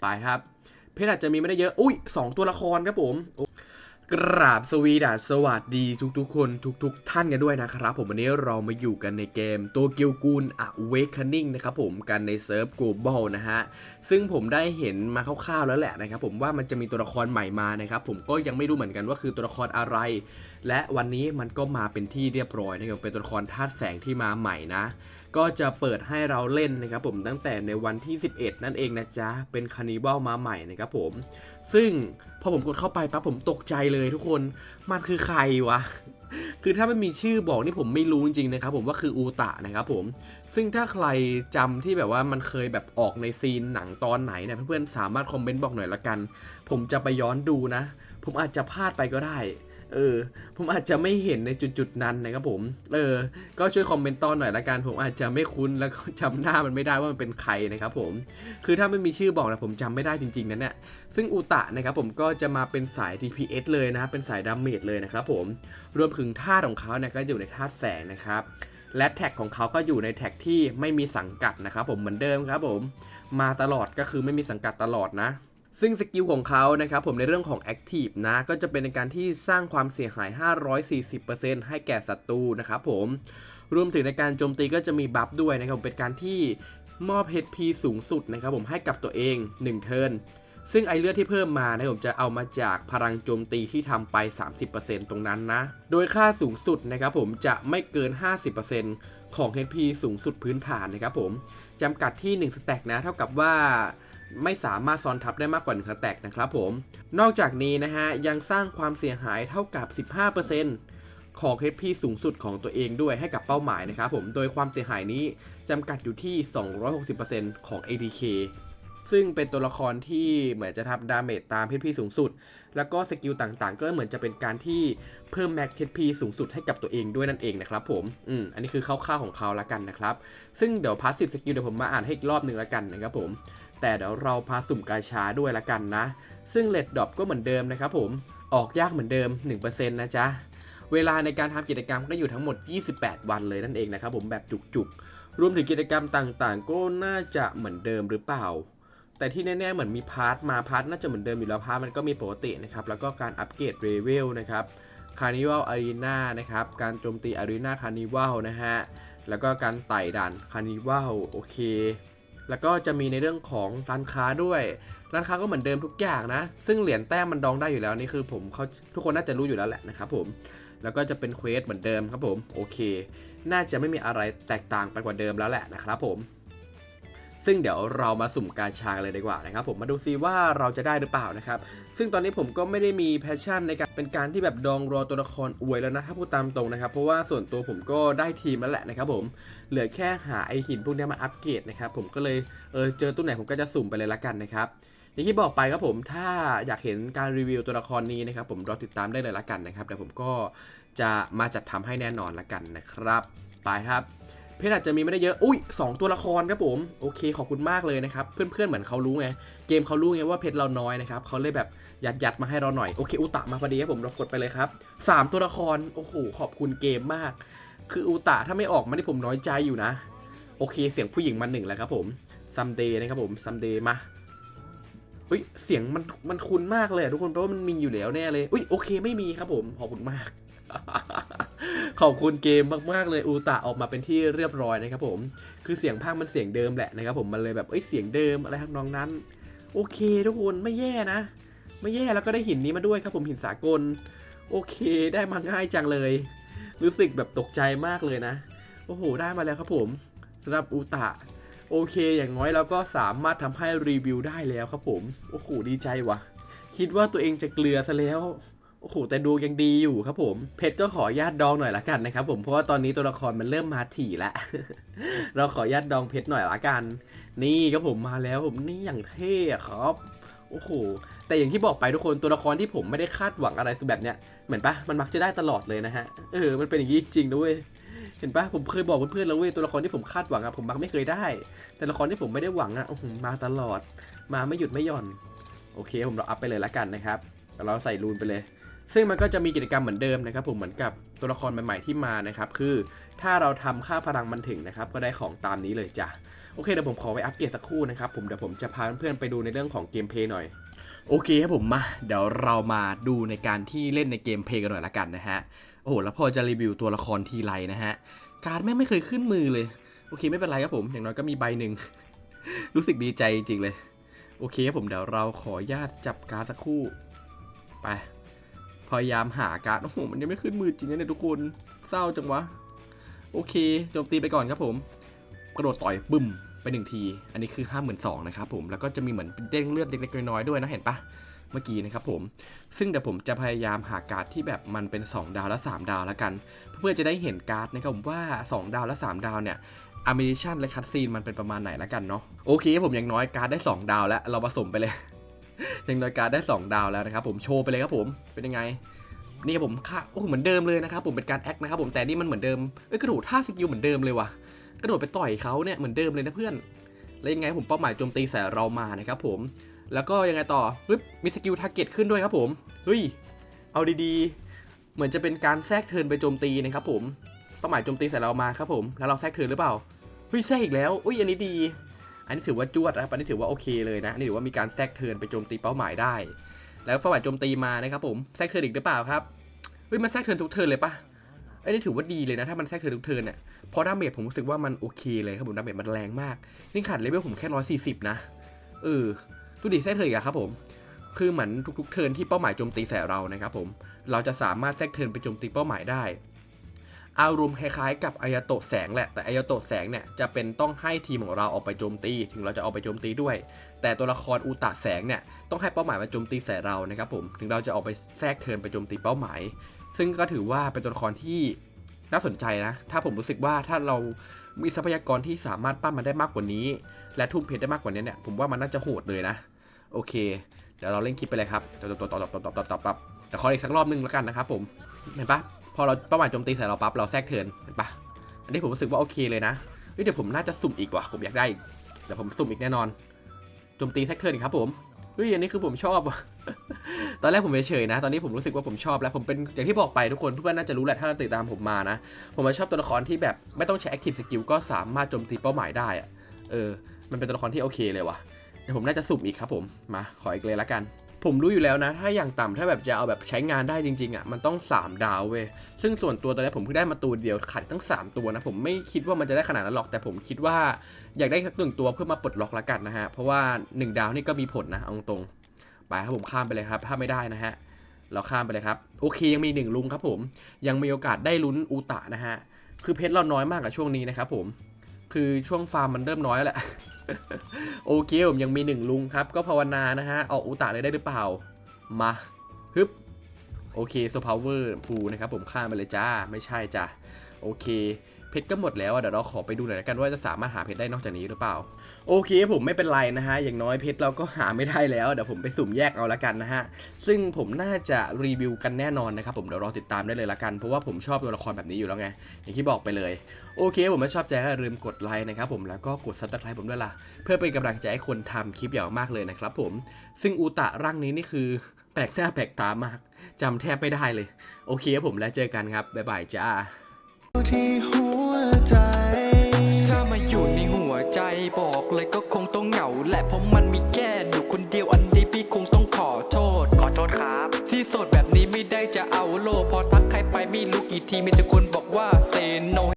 ไปครับ เพชรอาจจะมีไม่ได้เยอะ อุ้ยสองตัวละครครับผมกราบสวีดัสสวัสดีทุกๆ คนทุกๆท่านกันด้วยนะครับ ผมวันนี้เรามาอยู่กันในเกมตัวเกียวกูล Awakening นะครับผมกันในเซิร์ฟ Global นะฮะ ซึ่งผมได้เห็นมาคร่าวๆแล้วแหละนะครับผมว่ามันจะมีตัวละครใหม่มานะครับ ผมก็ยังไม่รู้เหมือนกันว่าคือตัวละครอะไร และวันนี้มันก็มาเป็นที่เรียบร้อยนะครับเป็นตัวละครธาตุแสงที่มาใหม่นะก็จะเปิดให้เราเล่นนะครับผมตั้งแต่ในวันที่ 11 นั่นเองนะจ๊ะ เป็นคานิบัลมาใหม่นะครับผม ซึ่งพอผมกดเข้าไปปั๊บผมตกใจเลยทุกคน มันคือใครวะ คือถ้าไม่มีชื่อบอกนี่ผมไม่รู้จริงๆนะครับผมว่าคืออูตะนะครับผม ซึ่งถ้าใครจำที่แบบว่ามันเคยแบบออกในซีนหนังตอนไหนเนี่ยเพื่อนๆสามารถคอมเมนต์บอกหน่อยละกัน ผมจะไปย้อนดูนะ ผมอาจจะพลาดไปก็ได้ เออ ผมอาจจะไม่เห็นในจุดๆนั้นนะครับผม เออ ก็ช่วยคอมเมนต์ตอนหน่อยละกัน ผมอาจจะไม่คุ้นแล้วก็จำหน้ามันไม่ได้ว่ามันเป็นใครนะครับผม คือถ้าไม่มีชื่อบอกนะผมจำไม่ได้จริงๆนะเนี่ยซึ่งอุตะนะครับผมก็จะมาเป็นสาย DPS เลยนะเป็นสายดาเมจเลยนะครับผม รวมถึงท่าของเขาเนี่ยก็อยู่ในท่าแสงนะครับ และแท็กของเขาก็อยู่ในแท็กที่ไม่มีสังกัดนะครับผมเหมือนเดิมครับผม มาตลอดก็คือไม่มีสังกัดตลอดนะ ซึ่งสกิลของเขานะครับผมในเรื่องของ Active นะก็จะเป็นในการที่สร้างความเสียหาย 540%ให้แก่ศัตรูนะครับผมรวมถึงในการโจมตีก็จะมีบัฟด้วยนะครับผมเป็นการที่มอบ HP สูงสุดนะครับผมให้กับตัวเอง 1 เทิร์นซึ่งไอเลือดที่เพิ่มมานะผมจะเอามาจากพลังโจมตีที่ทำไป 30%ตรงนั้นนะ โดยค่าสูงสุดนะครับผมจะไม่เกิน 50%ของ HP สูงสุดพื้นฐานนะครับผมจำกัดที่ 1 สแต็กนะ เท่ากับว่า ไม่สามารถซ้อนทับได้มากกว่า1สแตกนะครับผม นอกจากนี้นะฮะยังสร้างความเสียหายเท่ากับ 15%ของ HP สูงสุดของตัวเองด้วยให้กับเป้าหมายนะครับผม โดยความเสียหายนี้จำกัดอยู่ที่ 260%ของ ATK ซึ่งเป็นตัวละครที่เหมือนจะทำดาเมจตาม HP สูงสุด แล้วก็สกิลต่างๆ ก็เหมือนจะเป็นการที่เพิ่มแม็ก HP สูงสุดให้กับตัวเองด้วยนั่นเองนะครับผม อืม อันนี้คือคร่าวๆของเขาละกันนะครับ ซึ่งเดี๋ยวพาสซีฟสกิลเดี๋ยวผมมาอ่านให้อีกรอบหนึ่งละกันนะครับผม แต่เดี๋ยวเราพาสุ่มกาชาด้วยละกันนะ ซึ่งเลดดอปก็เหมือนเดิมนะครับผม ออกยากเหมือนเดิม 1%นะจ๊ะ เวลาในการทำกิจกรรมก็อยู่ทั้งหมด 28 วันเลยนั่นเองนะครับผมแบบจุกๆ รวมถึงกิจกรรมต่างๆ ก็น่าจะเหมือนเดิมหรือเปล่า แต่ที่แน่ๆเหมือนมีพาร์ทมาพาร์ทน่าจะเหมือนเดิมอยู่แล้วพาร์ทมันก็มีปกตินะครับ แล้วก็การอัปเกรดเรเวลนะครับคาร์นิวัลอารีนานะครับ การโจมตีอารีนาคาร์นิวัลนะฮะ แล้วก็การไต่ด่านคาร์นิวัลโอเค แล้วก็จะมีในเรื่องของร้านค้าด้วย ร้านค้าก็เหมือนเดิมทุกอย่างนะ ซึ่งเหรียญแต้มมันดองได้อยู่แล้วนี่คือผมเขาทุกคนน่าจะรู้อยู่แล้วแหละนะครับผม แล้วก็จะเป็นเควสเหมือนเดิมครับผม โอเค น่าจะไม่มีอะไรแตกต่างไปกว่าเดิมแล้วแหละนะครับผม ซึ่งเดี๋ยวเรามาสุ่มกาชากันเลยดีกว่านะครับผมมาดูซิว่าเราจะได้หรือเปล่านะครับ ซึ่งตอนนี้ผมก็ไม่ได้มีแพชชั่นในการเป็นการที่แบบดองรอตัวละครอวยแล้วนะถ้าพูดตามตรงนะครับ เพราะว่าส่วนตัวผมก็ได้ทีมแล้วแหละนะครับผมเหลือแค่หาไอหินพวกนี้มาอัปเกรดนะครับผมก็เลยเออเจอตัวไหนผมก็จะสุ่มไปเลยละกันนะครับอย่างที่บอกไปครับผมถ้าอยากเห็นการรีวิวตัวละครนี้นะครับผมรอติดตามได้เลยละกันนะครับเดี๋ยวผมก็จะมาจัดทำให้แน่นอนละกันนะครับ ไปครับ เพชรอาจจะมีไม่ได้เยอะ อุ้ยสองตัวละครครับผม โอเค ขอบคุณมากเลยนะครับ เพื่อนๆ เหมือนเขารู้ไง เกมเขารู้ไงว่าเพชรเราน้อยนะครับเขาเลยแบบยัดยัดมาให้เราหน่อย โอเค อุตะมาพอดีครับผมเรากดไปเลยครับสามตัวละคร โอ้โห ขอบคุณเกมมาก คืออุตะถ้าไม่ออกมาที่ผมน้อยใจอยู่นะ โอเค เสียงผู้หญิงมาหนึ่งแล้วครับผมซัมเดย์นะครับผมซัมเดย์มาอุ้ย เสียงมันมันคุ้นมากเลยทุกคน เพราะว่ามันมีอยู่แล้วแน่เลย อุ้ย โอเค ไม่มีครับผม ขอบคุณมาก ขอบคุณเกมมากๆเลยอูตะออกมาเป็นที่เรียบร้อยนะครับผม คือเสียงภาคมันเสียงเดิมแหละนะครับผมมันเลยแบบเอ้ยเสียงเดิมอะไรทำนองนั้น โอเค ทุกคนไม่แย่นะ ไม่แย่แล้วก็ได้หินนี้มาด้วยครับผมหินสากล โอเคได้มาง่ายจังเลย รู้สึกแบบตกใจมากเลยนะ โอ้โห ได้มาแล้วครับผมสำหรับอูตะโอเค อย่างน้อยเราก็สามารถทำให้รีวิวได้แล้วครับผม โอ้โห ดีใจว่ะ คิดว่าตัวเองจะเกลือซะแล้ว โอ้โหแต่ดูยังดีอยู่ครับผม เพชรก็ขอญาตดองหน่อยละกันนะครับผมเพราะว่าตอนนี้ตัวละครมันเริ่มมาถี่แล้วเราขอญาตดองเพชรหน่อยละกัน นี่ครับผมมาแล้วผมนี่อย่างเท่ครับโอ้โหแต่อย่างที่บอกไปทุกคนตัวละครที่ผมไม่ได้คาดหวังอะไรแบบเนี้ยเหมือนปะมันมักจะได้ตลอดเลยนะฮะเออมันเป็นอย่างนี้จริงๆนะเว้ยเห็นปะผมเคยบอกเพื่อนๆแล้วเว้ยตัวละครที่ผมคาดหวังอะผมมักไม่เคยได้ แต่ละครที่ผมไม่ได้หวังอะอื้อหือมาตลอด มาไม่หยุดไม่หย่อน โอเคผมเราอัพไปเลยละกันนะครับเดี๋ยวเราใส่รูนไปเลย ซึ่งมันก็จะมีกิจกรรมเหมือนเดิมนะครับผมเหมือนกับตัวละครใหม่ๆที่มานะครับคือถ้าเราทำค่าพลังมันถึงนะครับก็ได้ของตามนี้เลยจ้ะโอเคเดี๋ยวผมขอไปอัปเกรดสักครู่นะครับผมเดี๋ยวผมจะพาเพื่อนๆไปดูในเรื่องของเกมเพย์หน่อยโอเคครับผมมาเดี๋ยวเรามาดูในการที่เล่นในเกมเพย์กันหน่อยละกันนะฮะโอ้โหแล้วพอจะรีวิวตัวละครทีไรนะฮะการแม่งไม่เคยขึ้นมือเลยโอเคไม่เป็นไรครับผมอย่างน้อยก็มีใบหนึ่งรู้สึกดีใจจริงเลย โอเคครับผมเดี๋ยวเราขอญาตจับการสักครู่ไป พยายามหาการ์ดโอ้โหมันยังไม่ขึ้นมือจริงนะเนี่ยทุกคนเศร้าจังวะ โอเคโจมตีไปก่อนครับผม กระโดดต่อยบึ้มไปหนึ่งที อันนี้คือ 5 2 0 0 0นะครับผม แล้วก็จะมีเหมือนเด้งเลือดเล็กๆน้อยๆด้วยนะเห็นปะเมื่อกี้นะครับผม ซึ่งเดี๋ยวผมจะพยายามหาการ์ดที่แบบมันเป็น 2 ดาวและ 3 ดาวแล้วกัน เพื่อจะได้เห็นการ์ดนะครับผมว่า 2 ดาวและ 3 ดาวเนี่ยอ m มิชันและคัตซีนมันเป็นประมาณไหนแล้วกันเนาะ โอเคผมอย่างน้อยการ์ดได้ 2 ดาวแล้ว เราผสมไปเลย ย่างน้อยการ์ดได้ 2 ดาวแล้วนะครับผมโชว์ไปเลยครับผมเป็นยังไง นี่ครับผมค่าโอ้เหมือนเดิมเลยนะครับผมเป็นการแอคนะครับผมแต่นี่มันเหมือนเดิมเอ้ยกระโดดท่าสกิลเหมือนเดิมเลยว่ะกระโดดไปต่อยเขาเนี่ยเหมือนเดิมเลยนะเพื่อนแล้วยังไงผมเป้าหมายโจมตีใส่เรามานะครับผมแล้วก็ยังไงต่อปึ๊บมีสกิลทาร์เก็ตขึ้นด้วยครับผมเฮ้ยเอาดีๆ เหมือนจะเป็นการแทรกเทินไปโจมตีนะครับผมเป้าหมายโจมตีใส่เรามาครับผมแล้วเราแทรกเทินหรือเปล่าเฮ้ยแทรกอีกแล้วอุ้ยอันนี้ดี อันนี้ถือว่าจวดนะครับ อันนี้ถือว่าโอเคเลยนะ อันนี้ถือว่ามีการแทรกเทินไปโจมตีเป้าหมายได้ แล้วเป้ายโจมตีมานะครับผม แทรกเทินอีกหรือเปล่าครับ เฮ้ย มันแทรกเทินทุกเทินเลยปะอ้นี่ถือว่าดีเลยนะ ถ้ามันแทรกเทินทุกเทินเนี่ยเพราะดาเมจผมรู้สึกว่ามันโอเคเลยครับผมดาเมจมันแรงมาก นี่ขาดเลเวลผมแค่ร้อยสี่สิบนะ เออดูดิแทรกเทินอีกอะครับผม คือเหมือนทุกๆเทินที่เป้าหมายโจมตีใส่เรานะครับผม เราจะสามารถแทรกเทินไปโจมตีเป้าหมายได้ อารมณ์คล้ายๆ กับอายาโตะแสงแหละ แต่อายาโตะแสงเนี่ยจะเป็นต้องให้ทีมของเราออกไปโจมตี ถึงเราจะออกไปโจมตีด้วย แต่ตัวละครอูตะแสงเนี่ยต้องให้เป้าหมายมาโจมตีใส่เรานะครับผม ถึงเราจะออกไปแทรกเทินไปโจมตีเป้าหมาย ซึ่งก็ถือว่าเป็นตัวละครที่น่าสนใจนะ ถ้าผมรู้สึกว่าถ้าเรามีทรัพยากรที่สามารถปั้นมันได้มากกว่านี้ และทุ่มเพได้มากกว่านี้เนี่ย ผมว่ามันน่าจะโหดเลยนะ โอเค เดี๋ยวเราเล่นคลิปไปเลยครับตบตบตบตบตบตบตบตบตบแต่ขออีกสักรอบนึงแล้วกันนะครับผมเห็นปะ พอเราเป้าหมายโจมตีใส่เราปั๊บเราแทรกเทินเห็นปะอันนี้ผมรู้สึกว่าโอเคเลยนะเฮ้ยเดี๋ยวผมน่าจะสุ่มอีกว่ะผมอยากได้อีกเดี๋ยวผมสุ่มอีกแน่นอนโจมตีแทรกเทินครับผมเฮ้ยอันนี้คือผมชอบว่ะตอนแรกผมเฉยๆนะ ตอนนี้ผมรู้สึกว่าผมชอบแล้วผมเป็นอย่างที่บอกไปทุกคนเพื่อนๆน่าจะรู้แหละถ้าติดตามผมมานะ ผมมาชอบตัวละครที่แบบไม่ต้องใช้ active skill ก็สามารถโจมตีเป้าหมายได้อะเออ มันเป็นตัวละครที่โอเคเลยว่ะเดี๋ยวผมน่าจะสุ่มอีกครับผมมาขออีกเลยละกัน ผมรู้อยู่แล้วนะ ถ้าอย่างต่ำถ้าแบบจะเอาแบบใช้งานได้จริงๆอะมันต้อง 3 ดาวเว้ยซึ่งส่วนตัวตอนนี้ผมเพิ่งได้มาตัวเดียวขาดตั้ง 3 ตัวนะ ผมไม่คิดว่ามันจะได้ขนาดนั้นหรอกแต่ผมคิดว่าอยากได้สักหนึ่งตัวเพื่อมาปลดล็อกละกันนะฮะเพราะว่า 1 ดาวนี่ก็มีผลนะเอาตรงไปครับผมข้ามไปเลยครับ ถ้าไม่ได้นะฮะเราข้ามไปเลยครับ โอเคยังมีหนึ่งลุงครับผม ยังมีโอกาสได้ลุ้นอูตะนะฮะคือเพชรเราน้อยมากกับช่วงนี้นะครับผม คือช่วงฟาร์มมันเริ่มน้อยแหละ โอเคผมยังมีหนึ่งลุงครับ ก็ภาวนานะฮะ ออกอุตะเลยได้หรือเปล่า มาฮึบโอเคโซพาวเวอร์ฟูนะครับผมข้ามไปเลยจ้า ไม่ใช่จ้าโอเค เพชรก็หมดแล้วเดี๋ยวเราขอไปดูหน่อยกันว่าจะสามารถหาเพชรได้นอกจากนี้หรือเปล่า โอเคผมไม่เป็นไรนะฮะ อย่างน้อยเพชรเราก็หาไม่ได้แล้ว เดี๋ยวผมไปสุ่มแยกเอาละกันนะฮะ ซึ่งผมน่าจะรีวิวกันแน่นอนนะครับผมเดี๋ยวรอติดตามได้เลยละกัน เพราะว่าผมชอบตัวละครแบบนี้อยู่แล้วไง อย่างที่บอกไปเลย โอเค ผมไม่ชอบใจก็ลืมกดไลค์นะครับผมแล้วก็กดซับสไครป์ผมด้วยล่ะ เพื่อเป็นกำลังใจให้คนทำคลิปอย่างมากเลยนะครับผม ซึ่งอูตะร่างนี้นี่คือแปลกหน้าแปลกตามากจำแทบไม่ได้เลย โอเคครับผมแล้วเจอกันครับบ๊ายบายจ้า ที่หัวใจ ถ้ามาอยู่ในหัวใจบอกเลยก็คงต้องเหงา แหละเพราะมันมีแค่หนูคนเดียวอันนี้พี่คงต้องขอโทษ ขอโทษครับ ที่โสดแบบนี้ไม่ได้จะเอาโล พอทักใครไปไม่รู้กี่ทีมีแต่คนบอกว่าเซน